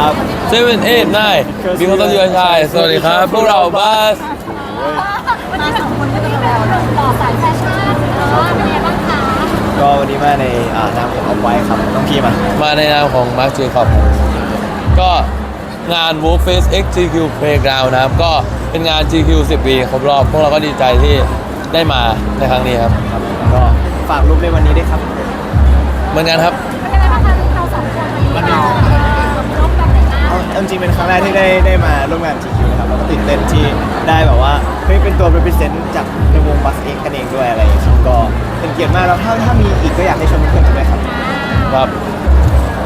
ครับเซเว่นเอ็ดไนมีคนต้องยืนชายสวัสดีครับ พวกเราบัสวันนี้สองคนก็จะเป็นหนุ่มหล่อสายแฟชั่นเนาะเป็นไงบ้างคะก็วันนี้มาในอ่านามของเอาไว้ครับน้องพี่มามาในนามของมาร์คจีครับก็งาน w o l f Face X GQ Playground นะครับ ก็เป็นงาน GQ 10 ปีครบรอบ พวกเราก็ดีใจที่ได้มาในครั้งนี้ครับครับก็ฝากรูปในวันนี้ด้วยครับเหมือนกันครับ เอาเอาจริงเป็นครั้งแรกที่ได้ได้มาร่วมงาน GQ นะครับแล้วก็ตื่นเต้นที่ได้แบบว่าเฮ้ยเป็นตัว represent จากในวงบัสเองกันเองด้วยอะไรอย่างเงี้ยครับก็เป็นเกียรติมากแล้วถ้าถ้ามีอีกก็อยากให้ชวนเพื่อนๆด้วยครับครับ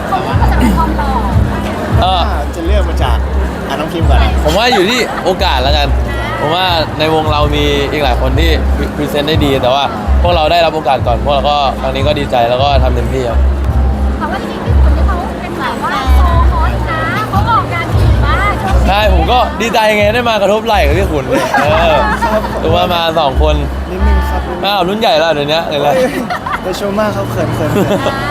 เขาเรียกว่าจะเป็นความหล่อเออถ้าจะเลือกมาจากอะน้องพิมพ์ก่อนผมว่าอยู่ที่โอกาสแล้วกัน ผมว่าในวงเรามีอีกหลายคนที่พรีเซนต์ได้ดี แต่ว่าพวกเราได้รับโอกาสก่อน พวกเราก็ครั้งนี้ก็ดีใจแล้วก็ทำเต็มที่ครับ ใช่ผมก็ดีใจไงได้มากระทบไหล่กับพี่ขุนเนี่ยเออตัวว่ามาสองคนนิดนึงครับนิดนึงอ้าวรุ่นใหญ่แล้วเดี๋ยวนี้เลยละเฮ้ยแต่โชว์มากเขาเขินเขินเขินอ่า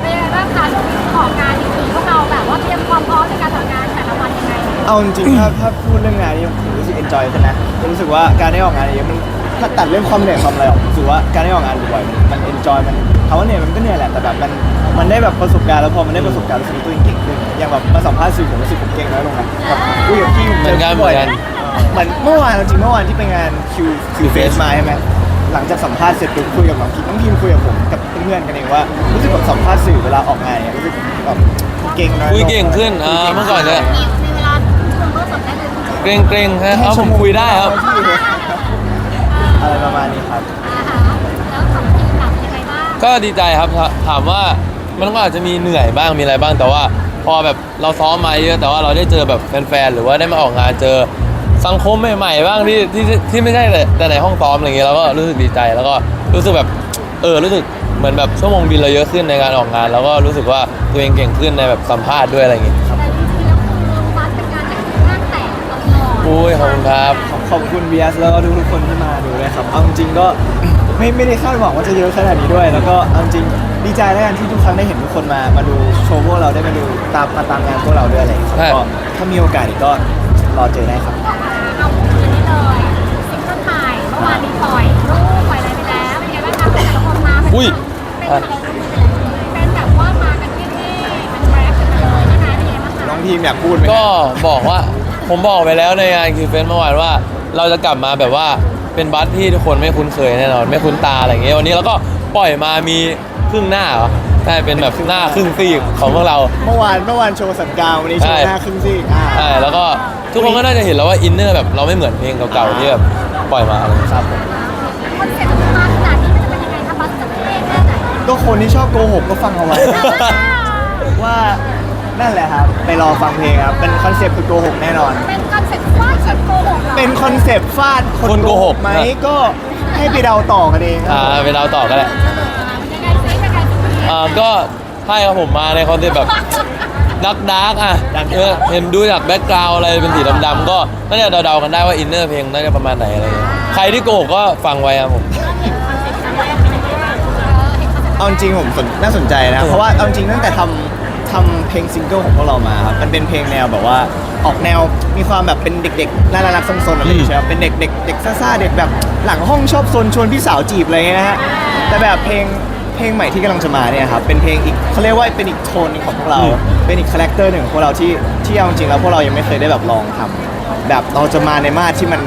เป็นยังไงบ้างคะช่วงนี้ออกงานถี่พวกเราแบบว่าเตรียมความพร้อมในการทำงานแต่ละวันยังไง เอาจริงๆถ้าถ้าพูดเรื่องงานนี้ผมรู้สึก enjoy ขึ้นนะรู้สึกว่าการได้ออกงานเยอะมัน ถ้าตัดเรื่องความเหนื่อยความอะไรออกรู้สึกว่าการได้ออกงานบ่อยๆมันมัน enjoy มันเขาว่าเหนื่อยมันก็เหนื่อยแหละแต่แบบมันมันได้แบบประสบการณ์แล้วพอมันได้ประสบการณ์รู้สึกว่าตัวเองเก่งขึ้นอย่างแบบมาสัมภาษณ์สื่อผมรู้สึกผมเก่งน้อยลงนะแบบคุยกับพี่ผมเหมือนกันบ่อยเหมือนกันเหมือนเมื่อวานจริงๆเมื่อวานที่ไปงานคิวคิวเฟสมาใช่ไหมหลังจากสัมภาษณ์เสร็จปุ๊บคุยกับน้องพิมน้องพิมคุยกับผมกับเพื่อนๆกันเองว่ารู้สึกแบบสัมภาษณ์สื่อเวลาออกงานเนี่ยรู้สึกแบบเก่งน้อยลคุยเก่งขึ้นอ่าเมื่อก่อนจะมีเวลาช่วงเมื่อสดได้เลยจริงเกรงเกรงๆฮะเอาผมคุยได้ครับ อะไรประมาณนี้ครับๆนะคะแล้วทำกิจกรรมยังไงบ้าง ก็ดีใจครับถถามว่ามันก็อาจจะมีเหนื่อยบ้างมีอะไรบ้างแต่ว่า พอแบบเราซ้อมมาเยอะแต่ว่าเราได้เจอแบบแฟนๆหรือว่าได้มาออกงานเจอสังคมใหม่ๆบ้างที่ที่ที่ไม่ใช่แต่แต่ในห้องซ้อมอะไรเงี้ยเราก็รู้สึกดีใจแล้วก็รู้สึกแบบเออรู้สึกเหมือนแบบชั่วโมงบินเราเยอะขึ้นในการออกงาน แล้วก็รู้สึกว่าตัวเองเก่งขึ้นในแบบสัมภาษณ์ด้วยอะไรอย่างเงี้ย อดอุ้ยขอบคุณครับขอบคุณเบียสแล้วก็ทุกๆคนที่มาดูด้วยครับเอาจริงๆก็ไม่ไม่ได้คาดหวังว่าจะเยอะขนาดนี้ด้วย แล้วก็เอาจริงดีใจแล้วกันที่ทุกครั้งได้เห็นทุกคนมามาดูโชว์พวกเราได้มาดูตามมาตามงานพวกเราด้วยอะไรอย่างเงี้ยครับใช่ก็ถ้ามีโอกาสอีกก็รอเจอได้ครับ เอาคืนนี้เลยซิงเกิลถ่ายเมื่อวานนี้ปล่อยรูปปล่อยอะไรไปแล้วเป็นไงบ้างคะแต่ละคนมาเป็นอุ้ย เป็นเป็นแบบว่ามากันเท่ๆเป็นแรปกันมาเลยนะคะเป็นไงบ้างคะน้องทีมอยากพูดไหมก็บอกว่า ผมบอกไปแล้วในงานคิวเฟนเมื่อวานว่า เราจะกลับมาแบบว่าเป็นบัสที่ทุกคนไม่คุ้นเคยแน่นอนไม่คุ้นตาอะไรอย่างเงี้ยวันนี้เราก็ปล่อยมามีครึ่งหน้าเหรอใช่เป็นแบบหน้าครึ่งซีกของพวกเรา เมื่อวานเมื่อวานโชว์สันกาววันนี้โชใช่ ว์หน้าครึ่งซีกอ่าใช่แล้วก็ทุกคนก็น่าจะเห็นแล้วว่าอินเนอร์แบบเราไม่เหมือนเพลงเก่าๆที่แบบปล่อยมาอะไรอย่างเงี้ย ครับผมคอนเซ็ปต์มันมาขนาดนี้มันจะเป็นยังไงคะบัสจะเท่แค่ไหนก็คนที่ชอบโกหกก็ฟังเอาไว้ ว่า นั่นแหละครับ ไปรอฟังเพลงครับ เป็นคอนเซปต์คือโกหกแน่นอน เป็นคอนเซ็ปต์ว่าเขียนโกหกหรอเป็นคอนเซปต์ฟาดคนคนโกหกไหมก็ให้ไปเดาต่อกันเองคอ่ารับไปเราต่อก็ได้ยังไงซิยังไงซิอ่าก็ใช่ครับผมมาในคอนเซ็ปต์แบบดักดักอะเออเห็นดูจากแบ็กกราวอะไรเป็นสีดำๆก็น่าจะเดาๆกันได้ว่าอินเนอร์เพลงน่าจะประมาณไหนอะไรอย่างเงี้ยใครที่โกหกก็ฟังไว้ครับผม เอาจริงผมสนน่าสนใจนะ เพราะว่าเอาจริงตั้งแต่ทำ ทำเพลงซิงเกิลของพวกเรามาครับมันเป็นเพลงแนวแบบว่าออกแนวมีความแบบเป็นเด็กๆน่ารักๆซนๆอะไรอย่างเงี้ยใช่ไหมเป็นเด็กเด็กเด็กซ่าๆเด็กแบบหลังห้องชอบซนชวนพี่สาวจีบอะไรเงี้ยนะฮะแต่แบบเพลงเพลงใหม่ที่กำลังจะมาเนี่ยครับเป็นเพลงอีกเขาเรียกว่าเป็นอีกโทนหนึงของพวกเรา เป็นอีกคาแรคเตอร์หนึ่งของพวกเราที่ที่เอาจริงๆแล้วพวกเรายังไม่เคยได้แบบลองทำแบบเราจะมาในมาตรที่มัน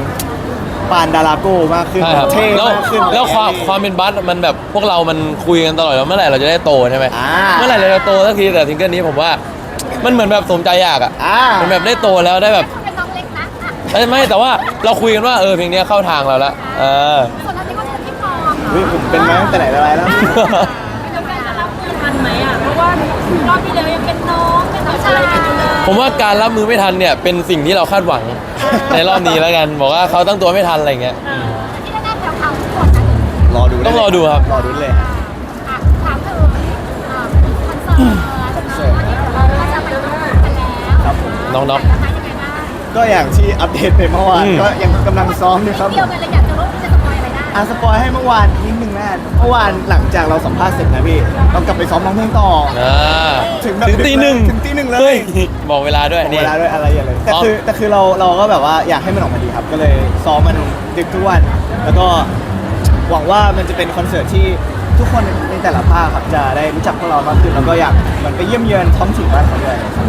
ปานดาราโก้มากขึ้นใช่ครับเท่แล้วมากขึ้น แล้วความความเป็นบัสมันแบบพวกเรามันคุยกันตลอดว่าเมื่อไหร่เราจะได้โตใช่ไหมอ่าเมื่อไหร่เราจะโตสักทีแต่ซิงเกิลนี้ผมว่า มันเหมือนแบบสมใจอยากอะอ่ามันแบบได้โตแล้วได้แบบเป็นน้องเล็กนะอะเอ้ยไม่แต่ว่าเราคุยกันว่าเออเพลงนี้เข้าทางเราแล้วเออ ส่วนอันนี้ก็จะที่ฟอร์มเหรอเฮ้ยผมเป็นมาตั้งแต่ไหนแต่ไรแล้วเป็นการจะรับมือทันไหมอะ เพราะว่ารอบที่แล้วยังเป็นน้อง เป็นน้องชายกันอยู่เลย ผมว่าการรับมือไม่ทันเนี่ยเป็นสิ่งที่เราคาดหวัง ในรอบนี้แล้วกัน บอกว่าเขาตั้งตัวไม่ทันอะไรเงี้ยแต่ที่แน่ๆแถวๆทุกคนนะรอดูต้องรอดูครับ รอดูเลย อะถามถึงอ่าคอนเสิร์ตเออวันนี้เราก็จะไปดูกันแล้วครับผมน้องนะคะยังไงบ้างก็อย่างที่อัปเดตไปเมื่อวานอืม ก็ยังกำลังซ้อมอยู่ครับเดียวกันเลยอยากจะรู้จะสปอยอะไรได้อะสปอยให้เมื่อวานนิดนึงนะานเมื่อวานหลังจากเราสัมภาษณ์เสร็จนะพี่เรากลับไปซ้อมร้องเพลงต่ออ่าถึงแบบถึงตีหนึ่ง ถึงตีหนึ่งเลยฮ้บอกเวลาด้วยบอกนี่ เวลาด้วยอะไรอย่างเลยแต่ซ้อมคือแต่คือเราเราก็แบบว่าอยากให้มันออกมาดีครับ ก็เลยซ้อมมันดึกทุกวัน แล้วก็หวังว่ามันจะเป็นคอนเสิร์ตที่ทุกคนในแต่ละภาคครับจะได้รู้จักพวกเรามากขึ้นแล้วก็อยากเหมันไปเยี่ยมเยือนท้องถิ่นบ้านเขาด้วยครับ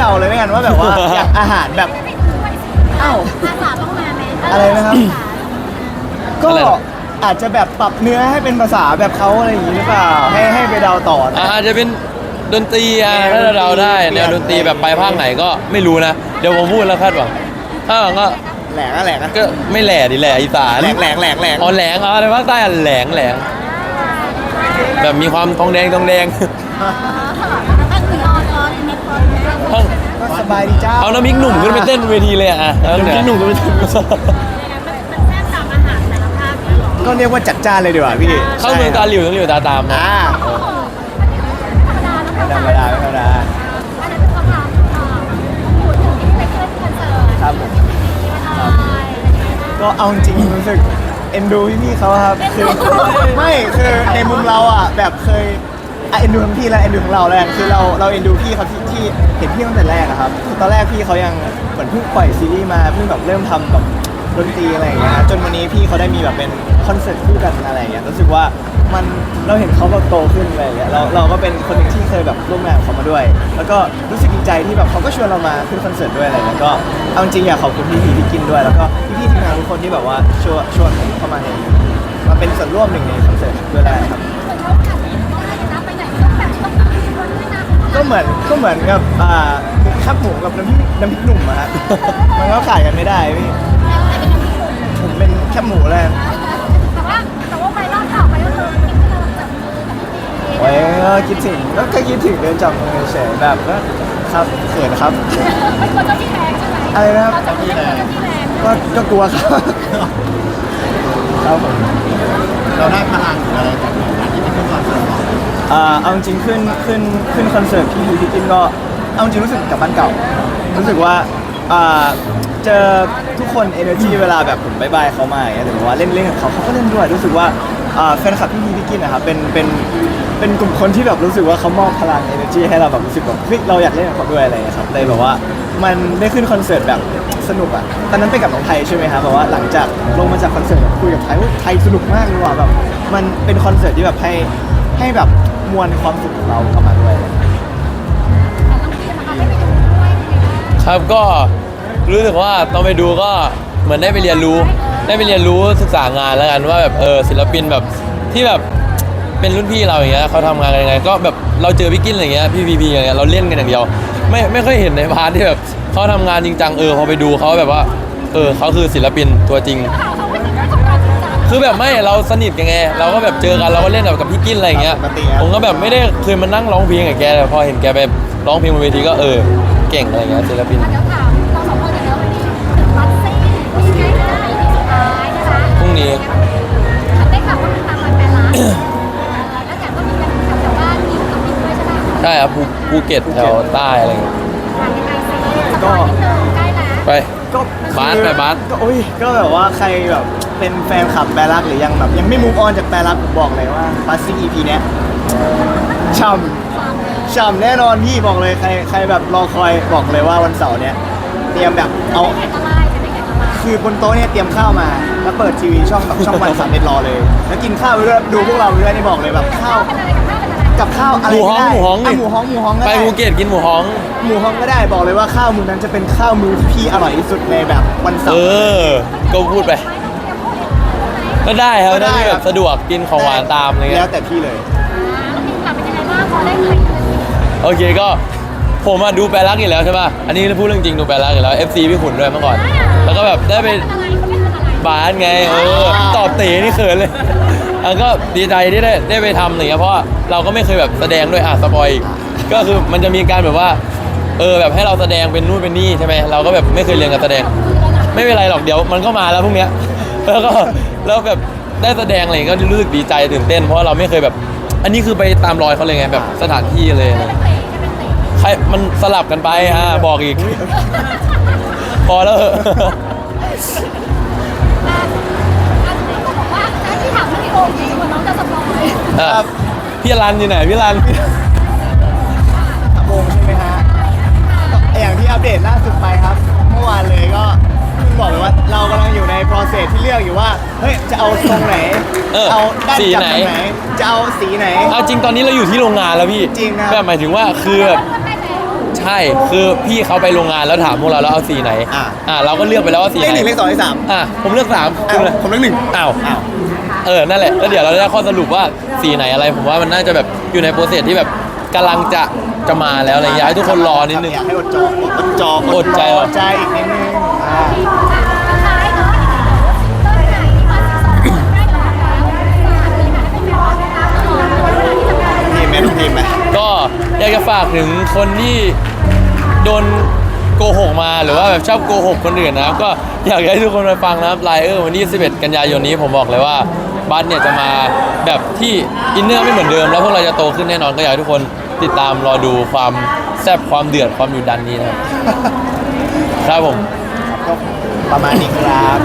เดาเลยไม่กันว่าแบบว่าอย่างอาหารแบบไม่ดูด้วยสิอ้าวภาษาต้องมาไหมอะไรนะครับภาษาก็อะไรนะ อาจจะแบบปรับเนื้อให้เป็นภาษาแบบเขาอะไรอย่างนี้หรือเปล่า ให้ให้ไปเดาต่อนะอ่าอาจจะเป็นดนตรีอะแนวถ้าเราได้ดนตรีแนวดนตรีแบบไปภาคไหนก็ไม่รู้นะ เดี๋ยวผมพูดแล้วคาดหวังถ้าหวังก็แหลงอะแหลงอะก็ไม่แหล่ดิแหล่อีสานแหลงแหลงแหลงแหลงอ๋อแหลงอ๋อในภาคใต้อะแหลงแหลงแบบมีความทองแดงทองแดง ห้องก็สบายดีจ้าเอาน้ำพริกหนุ่มขึ้นไปเต้นเวทีเลยอะเอาน้ำพริกหนุ่มขึ้นไปเต้นมันแทบตามอาหารแต่ละภาคเนี่ยหรอก็เรียกว่าจัดจ้านเลยดีกว่าพี่เข้าเมืองตาหลิวต้องหลิวตาตามนะอ่าโอ้โหธรรมดาแล้วไม่ธรรมดาไม่ธรรมดาอันนั้นเป็นคำถามพูดถึงที่ไปขึ้นคอนเสิร์ตครับผมก็เอาจริงๆรู้สึกเอ็นดูพี่ๆเขาครับคือไม่คือในมุมเราอะแบบเคย อะเอ็นดูทั้งพี่และเอ็นดูทั้งเราแล้วกันคือเราเราเอ็นดูพี่เขาที่ที่เห็นพี่ตั้งแต่แรกอะครับคือตอนแรกพี่เขายังเหมือนเพิ่งปล่อยซีรีส์มาเพิ่งแบบเริ่มทำแบบดนตรีอะไรอย่างเงี้ยจนวันนี้พี่เขาได้มีแบบเป็นคอนเสิร์ตคู่กันอะไรอย่างเงี้ยรู้สึกว่ามันเราเห็นเขาแบบโตขึ้นอะไรอย่างเงี้ยเราเราก็เป็นคนหนึ่งที่เคยแบบร่วมงานกับเขามาด้วย แล้วก็รู้สึกดีใจที่แบบเขาก็ชวนเรามาขึ้นคอนเสิร์ตด้วยอะไรเงี้ยก็เอาจริงอยากขอบคุณพี่พีพี่กินด้วย แล้วก็พี่ๆทีมงานทุกคนที่แบบว่าชวนชวนผมเข้ามาในมาเป็นส่วนร่วมหนึ่งในคอนเสิร์ตด้วยได้ครับ ก็เหมือนก็เหมือนกับอ่าข้าวหมูกับน้ำพริกน้ำพริกหนุ่มอะฮะมันก็ขายกันไม่ได้พี่ผมเป็นแคบหมูเลยแต่ว่าแต่ว่าไปรอบต่อไปก็คือคลิปที่เราจับมือกับพี่ไว้ก็คิดถึงก็แค่คิดถึงเดินจับมือเฉยๆแบบก็ครับเขินครับไม่ควรจะพี่แรงใช่ไหมอะไรนะครับ เราจะพี่แรงพี่แรงก็ก็กลัวครับ ครับผมเราได้พลังหรืออะไรจากการที่ไปขึ้นคอนเสิร์ตของอ่าเอาจริงๆขึ้นขึ้นขึ้นคอนเสิร์ตพี่พีพี่กินก็เอาจริงรู้สึกกลับบ้านเก่า รู้สึกว่าอ่าเจอทุกคนเอเนอร์จีเวลาแบบผมบายบายเขามาอย่างเงี้ยแต่ว่าเล่นเล่นกับเขาเขาก็เล่นด้วยรู้สึกว่าอ่าแฟนคลับพี่พีพี่กินนะครับเป็นเป็น เป็นกลุ่มคนที่แบบรู้สึกว่าเขามอบพลัง energy ให้เราแบบรู้สึกแบบเฮ้ยเราอยากเล่นกับเขาด้วยอะไรอย่างเงี้ยครับเลยแบบว่ามันได้ขึ้นคอนเสิร์ตแบบสนุกอะตอนนั้นไปกับน้องไทยใช่ไหมครับแบบว่าหลังจากลงมาจากคอนเสิร์ตคุยกับไทยว่าไทยสนุกมากเลยว่ะแบบมันเป็นคอนเสิร์ตที่แบบให้ให้แบบมวลความสุขของเราเข้ามาด้วย ครับก็รู้สึกว่าตอนไปดูก็เหมือนได้ไปเรียนรู้ ได้ไปเรียนรู้ศึกษางานแล้วกันว่าแบบเออศิลปินแบบที่แบบ เป็นรุ่นพี่เราอย่างเงี้ยเขาทำงานกันยังไง ก็แบบเราเจอพี่กินอะไรเงี้ยพี่พีพีอย่างเงี้ยเราเล่นกันอย่างเดียว ไม่ไม่ค่อยเห็นในพาร์ทที่แบบเขาทำงานจริงจังเออพอไปดูเขาแบบว่าเออเขาคือศิลปินตัวจริง คือแบบไม่เราสนิทกันไงเราก็แบบเจอกันเราก็เล่นแบบกับพี่กินอะไรเงี้ยปกติผมก็แบบไม่ได้เคยมานั่งร้องเพลงกับแกแต่พอเห็นแกไปร้องเพลงบนเวทีก็เออเก่งอะไรเงี้ยศิลปิน เดี๋ยวถาม ครับภูภูเก็ตแถวใต้อะไรเงี้ยผ่านยังไงสิสปอยนิดนึงใกล้แล้วไปก็บาสไปบาสก็โอ้ยก็แบบว่าใครแบบเป็นแฟนคลับแปรรักหรือยังแบบยังไม่มูฟออนจากแปรรักผมบอกเลยว่าบัสซี่ EP เนี้ยช่ำช่ำแน่นอนพี่บอกเลยใครใครแบบรอคอยบอกเลยว่าวันเสาร์เนี้ยเตรียมแบบเอาไม่เห็นอะไรจะไม่เห็นอะไรคือบนโต๊ะเนี่ยเตรียมข้าวมา แล้วเปิดทีวีช่องแบบช่องวันสามเม็ดรอเลย แล้วกินข้าวไปด้วยดูพวกเราไปด้วยนี่บอกเลยแบบข้าวเป็นอะไร กับข้าวเป็นอะไรกับข้าวอะไรหมูฮ้องก็ได้หมูฮ้องะนี่หมูฮ้องหมูฮ้องก็ไปได้ภูเก็ตกินหมูฮ้อง หมูฮ้องก็ได้บอกเลยว่าข้าวมือนั้นจะเป็นข้าวมือที่พี่อร่อยที่สุดในแบบวันเสาเอร์ อ ก็พูดไป ก็ได้ครับก็ได้ได้คแบรับบสะดวกกินของหวานตามอะไรแล้เงี้วย แต่พี่เลยแล้วทีมกลับเป็นยังไงบ้างพอได้ใครเลย โอเคก็ผมอะดูแปลรักอยู่แล้วใช่ป่ะ อันนี้พูดเรื่องจริงดูแปลรักอยู่แล้ว FC พี่ขุนด้วยเมื่อก่อน แล้วก็แบบได้ไปเป็นอะไรเขาเล่นเป็นอะไรบาสไง เออ ตอบเต๋นี่เขินเลย แล้วก็ดีใจที่ได้ได้ไปทำอะไรเงี้ยเพราะว่าเราก็ไม่เคยแบบแสดงด้วยอะสปอยอีกก็คือมันจะมีการแบบว่า เออแบบให้เราแสดงเป็นนู่นเป็นนี่ใช่ไหมเราก็แบบไม่เคยเรียนการแสดง ไม่เป็นไรหรอกเดี๋ยวมันก็มาแล้วพรุ่งเนี้ยแล้วก็แล้วแบบได้แสดงอะไรก็รู้สึกดีใจตื่นเต้น เพราะว่าเราไม่เคยแบบ อันนี้คือไปตามรอยเขาเลยไงแบบสถานที่เลยเป็นเตะจะเป็นเตะใครมันสลับกันไปอะบอกอีก พอแล้วเหอะ ที่ถามพี่โอมจริงๆว่าน้องจะสปอยอะครับพี่รันอยู่ไหนพี่รันวงใช่ไหมฮะก็อย่างที่อัปเดตล่าสุดไปครับ เมื่อวานเลยก็เพิ่งบอกเลยว่าเรากำลังอยู่ใน process ที่เลือกอยู่ว่า เฮ้ย จะเอาทรงไหน เออด้านสีจับไหนตรงไหน จะเอาสีไหน เอาจริงตอนนี้เราอยู่ที่โรงงานแล้วพี่จริงนะแบบหมายถึงว่าคือแบบ ได้แล้ว ใช่คือพี่เขาไปโรงงานแล้วถามพวกเราแล้วเอาสีไหนอะ อ่าเราก็เลือกไปแล้วว่าสีเลขไหหนนึ่งเลขสองเลขสามอะผมเลือกสามอ้าคุวณเลยผมเลขหนึ่ง อ้าวอ้าว เออ นั่นแหละ แล้วเดี๋ยวเราจะได้ข้อสรุปว่าสีไหนอะไร ผมว่ามันน่าจะแบบอยู่ในโปรเซสที่แบบกำลังจะจะมาแล้วอะไรอย่างเงี้ยให้ทุกคนรอนิดนึง อยากให้อดจออดจออดใจรอใจอีกนิดนึงอ่าสุดท้ายเนาะต้นไหนที่มาสิบสองคนได้ก่อนแล้วฝากเลยค่ะให้เป็นแฟนนะคะตลอดเวลาที่ทำงานทีมไหมทุกทีมไหมก็อยากจะฝากถึงคนที่โดนโกหกมาหรือว่าแบบชอบโกหกคนอื่นนะครับ ก็อยากให้ทุกคนไปฟังนะครับไลเออร์วันที่11 กันยายนนี้ผมบอกเลยว่า บ้านเนี่ยจะมาแบบที่อินเนอร์ไม่เหมือนเดิม แล้วพวกเราจะโตขึ้นแน่นอนก็อยากให้ทุกคนติดตามรอดูความแซ่บความเดือดความอยู่ดันนี้นะครับครับผมก็ประมาณนี้ครับ